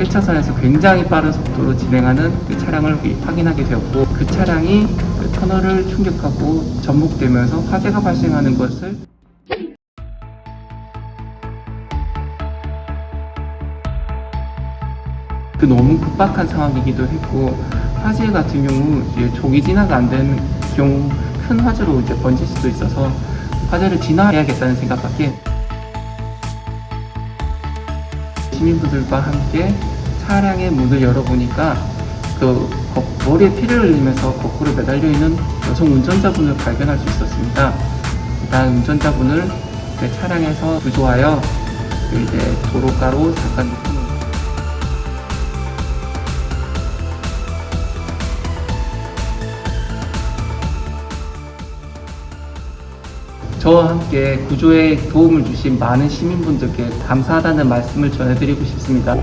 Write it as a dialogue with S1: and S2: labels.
S1: 1차선에서 굉장히 빠른 속도로 진행하는 그 차량을 확인하게 되었고 그 차량이 그 터널을 충격하고 전복되면서 화재가 발생하는 것을 그 너무 급박한 상황이기도 했고 화재 같은 경우 이제 조기 진화가 안 되는 경우 큰 화재로 이제 번질 수도 있어서 화재를 진화해야겠다는 생각밖에 시민분들과 함께 차량의 문을 열어보니까 그 거- 머리에 피를 흘리면서 거꾸로 매달려 있는 여성 운전자분을 발견할 수 있었습니다. 일단 운전자분을 차량에서 구조하여 그 이제 도로가로 잠깐 저와 함께 구조에 도움을 주신 많은 시민분들께 감사하다는 말씀을 전해드리고 싶습니다.